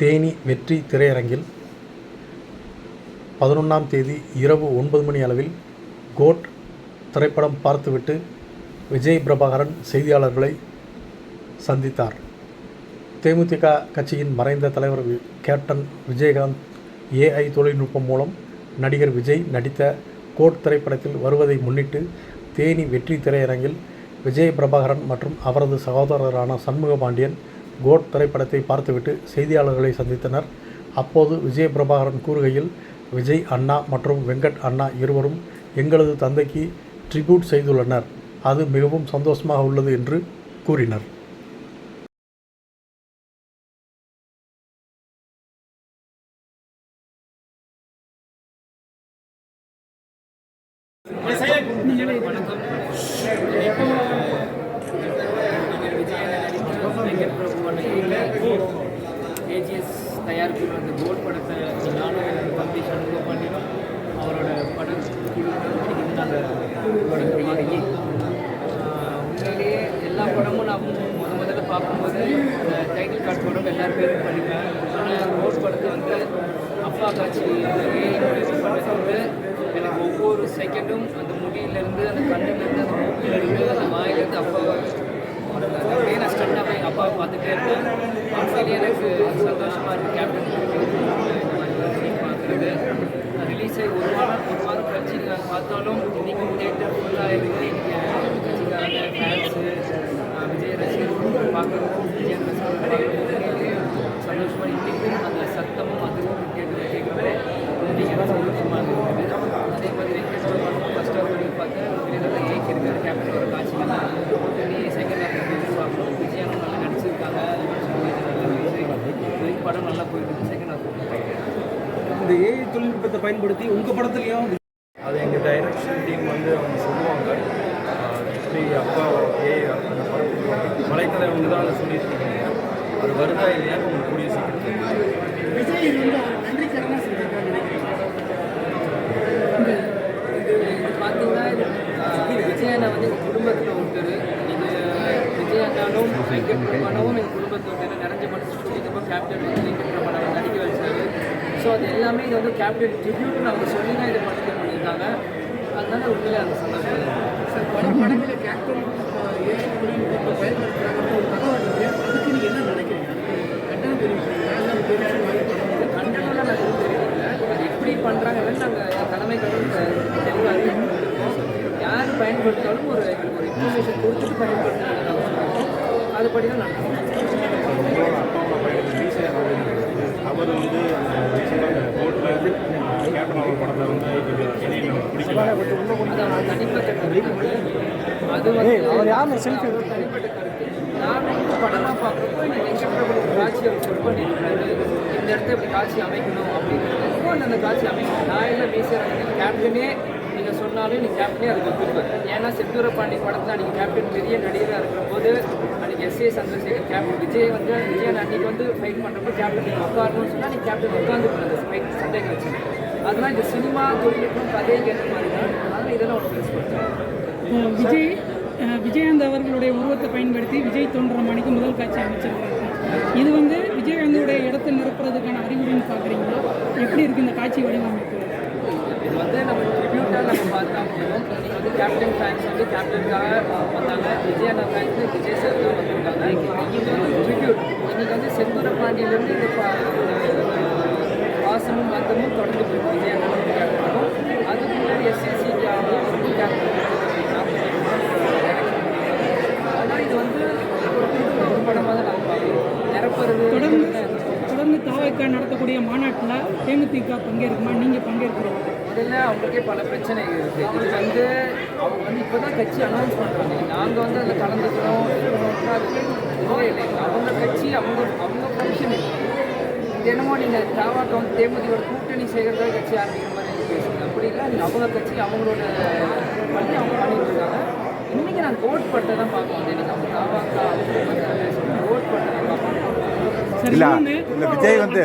தேனி வெற்றி திரையரங்கில் பதினொன்றாம் தேதி இரவு ஒன்பது மணி அளவில் கோட் திரைப்படம் பார்த்துவிட்டு விஜய் பிரபாகரன் செய்தியாளர்களை சந்தித்தார். தேமுதிக கட்சியின் மறைந்த தலைவர் கேப்டன் விஜயகாந்த் ஏஐ தொழில்நுட்பம் மூலம் நடிகர் விஜய் நடித்த கோட் திரைப்படத்தில் வருவதை முன்னிட்டு தேனி வெற்றி திரையரங்கில் விஜய் பிரபாகரன் மற்றும் அவரது சகோதரரான சண்முக பாண்டியன் கோட் திரைப்படத்தை பார்த்துவிட்டு செய்தியாளர்களை சந்தித்தனர். அப்போது விஜய் பிரபாகரன் கூறுகையில் விஜய் அண்ணா மற்றும் வெங்கட் அண்ணா இருவரும் எங்களது தந்தைக்கு ட்ரிபியூட் செய்துள்ளனர். அது மிகவும் சந்தோஷமாக உள்ளது என்று கூறினர். வணக்கம் இப்போ விஜயன் நடித்த வெங்கட் பிரபு அண்ணன் ஏஜிஎஸ் தயாரிப்பு அந்த கோல்ட் படத்தை நானும் தம்பி சண்முக பண்ணினோம் அவரோட படம் இன்னைக்கு நாங்கள் படத்தை வாங்கி ஆஹ் உண்மையிலேயே எல்லா படமும் நான் முத முதல்ல பார்க்கும்போது டைட்டில் கார்டு படம் எல்லா பேரும் பண்ணிப்பேன் ஆனால் ரோஸ் படத்தை வந்து அப்பா காட்சி பண்ணது வந்து எனக்கு ஒவ்வொரு செகண்டும் அந்த முடியிலேருந்து அந்த கண்ணிலேருந்து அந்த மூக்கிலேருந்து அந்த வாயிலேருந்து அப்பாவை அப்படியே நான் ஸ்டண்டாக போய் எங்கள் அப்பாவை பார்த்துட்டே இருப்பேன் உண்மையிலேயே எனக்கு சந்தோஷமாக இருக்குது கேப்டன் பார்க்குறது ரிலீஸ் ஆகி ஒரு வாரம் ஒரு வாரம் கழிச்சு நான் பார்த்தாலும் இன்றைக்கும் தேட்டர் ஃபுல்லாக இருக்குது இன்றைக்கி கட்சிக்காரங்க ஃபேன்ஸு விஜய் ரசிகர்கள் பார்க்குறதும் விஜய் ரசிகர்கள் பார்க்குறதும் சந்தோஷமாக இன்றைக்கும் அந்த சத்தமும் அதுவும் கேட்டு கேட்குறது இன்றைக்கி சந்தோஷமாக இருக்குது அதே மாதிரி வெங்கடேஸ்வரன் ஃபஸ்ட் ஆஃப் பண்ணி பார்த்தேன் பெரிய நல்லா ஏக்கியிருக்காரு கேப்டனோட காட்சிகள்லாம் நீ செகண்ட் ஹாஃப் எதிர்பார்க்கணும் விஜயானும் நல்லா நடிச்சிருக்காங்க நல்ல படம் நல்லா போயிருக்கு செகண்ட் ஹாஃப் இந்த ஏஐ தொழில்நுட்பத்தை பயன்படுத்தி உங்கள் படத்துலையும் அது எங்கள் டைரக்ஷன் டீம் வந்து அவங்க சொல்லுவாங்க. ஆஹ் அப்பா மலைக்கலை அவங்க தான் அதை சொல்லியிருக்கீங்க. அது வருதா இல்லையான்னு உங்களுக்கு கூடிய சீக்கிரம். விஜய் இது இது இது, அண்ணா வந்து எங்கள் குடும்பத்தில் ஒருத்தர். நீங்கள் விஜய் அண்ணாலும் வெங்கட் பிரமாணமும் எங்கள் குடும்பத்தில் ஒருத்தர். நிறைஞ்ச மனசு சொல்லிக்கப்போ கேப்டன் வந்து வெங்கட் பிரமாணம் நடிக்க வச்சாரு. ஸோ அது எல்லாமே இது வந்து கேப்டன் ட்ரிபியூட்னு அவங்க சொல்லி தான் இதை பண்ணி பண்ணியிருக்காங்க. சார் நினைக்கிறீங்க? கட்டணம் எப்படி பண்ணுறாங்கன்னு நாங்கள் தலைமை யார் பயன்படுத்தாலும் ஒரு ஒரு இன்ஃபர்மேஷன் கொடுத்துட்டு பயன்படுத்தணும் அதுபடி தான் நடக்கும் உங்களோட அப்பா அம்மா பையனுக்கு ரிலீஸ் ஆகிறது அவர் வந்து அந்த கோர்ட்டில் வந்து கேப்டன் அவர் படத்தை வந்து இணையில் பிடிக்கல அது அவங்க தனிப்பட்ட கருத்து அது வந்து அவர் யார் செல்ஃபி படமாக பார்க்குறப்போ எனக்கு காட்சி அவர் சொல் பண்ணியிருக்காரு இந்த இடத்த இப்படி காட்சி அமைக்கணும் அப்படிங்கிறதுக்கும் அந்த அந்த காட்சி அமைக்கணும். நான் இல்லை மீசர் கேப்டனே நீங்கள் சொன்னாலும் நீ கேப்டனே அதுக்கு ஏன்னா செந்தூர பாண்டி படத்தில் அன்றைக்கி கேப்டன் பெரிய நடிகராக இருக்கிற போது அன்றைக்கி S A Chandrasekhar captain Vijay வந்து விஜயன் அன்றைக்கி வந்து ஃபைட் பண்ணுறப்போ கேப்டன் நீங்கள் உட்காரணும்னு சொன்னால் நீ கேப்டன் உட்காந்து அந்த ஃபைட் சண்டைக்கு வச்சு இந்த சினிமா தொழில்நுட்பம் கதைக்கு ஏற்ற மாதிரி இதெல்லாம் விஜய் விஜயகாந்த் அவர்களுடைய உருவத்தை பயன்படுத்தி விஜய் தோன்ற மணிக்கு முதல் காட்சி அமைச்சிருக்காங்க இது வந்து விஜயகாந்தோடைய இடத்தை நிரப்புறதுக்கான அறிகுறின்னு பார்க்குறீங்களா? எப்படி இருக்கு இந்த காட்சி வடிவமைப்பு? இது வந்து நம்ம ட்ரிபியூட்டாக நம்ம பார்த்தா நீங்கள் வந்து கேப்டன் ஃபேன்ஸ் வந்து கேப்டனுக்காக வந்தாங்க விஜய் அண்ணா ஃபேன்ஸ் வந்து விஜய் சார் வந்திருக்காங்க. இது வந்து ட்ரிபியூட் இன்னைக்கு வந்து செந்தூர பாண்டியிலேருந்து இந்த பா- பாசமும் பந்தமும் தொடர்ந்து போயிருக்கு விஜய் அண்ணா கேப்டனும் அதுக்கு முன்னாடி எஸ்எஸ்சி கேப்டன் ஆனால் இது வந்து ஒரு குடும்ப ஒரு படமாக தான் நாங்கள் பார்க்குறோம் நிரப்புறது தொடர்ந்து இதுதான் நாளை நடத்தக்கூடிய மாநாட்டில் தேமுதிக பங்கேற்குமா? நீங்கள் பங்கேற்கிறோம் முதல்ல அவங்களுக்கே பல பிரச்சனைகள் இருக்குது இது வந்து அவங்க வந்து இப்போ தான் கட்சி அனௌன்ஸ் பண்ணுறாங்க நாங்கள் வந்து அதில் கலந்துக்கிறோம் இல்லை. அவங்க கட்சி அவங்க அவங்க ஃபங்க்ஷன் தினமும் நீங்கள் தாவாக்க வந்து தேமுதியோட கூட்டணி செய்கிறதா கட்சி ஆரம்பிக்கிற மாதிரி பேசுங்க அப்படி இல்லை. அவங்க கட்சி அவங்களோட பண்ணி அவங்க பண்ணிட்டு இருக்காங்க. இன்றைக்கி நான் கோட் பட்டை தான் பார்க்க வந்தேன் எனக்கு அவங்க தாவாக்கா கோட் பட்டை தான் பார்க்க வந்தேன் சரி இல்ல, இல்ல, விஜய் வந்து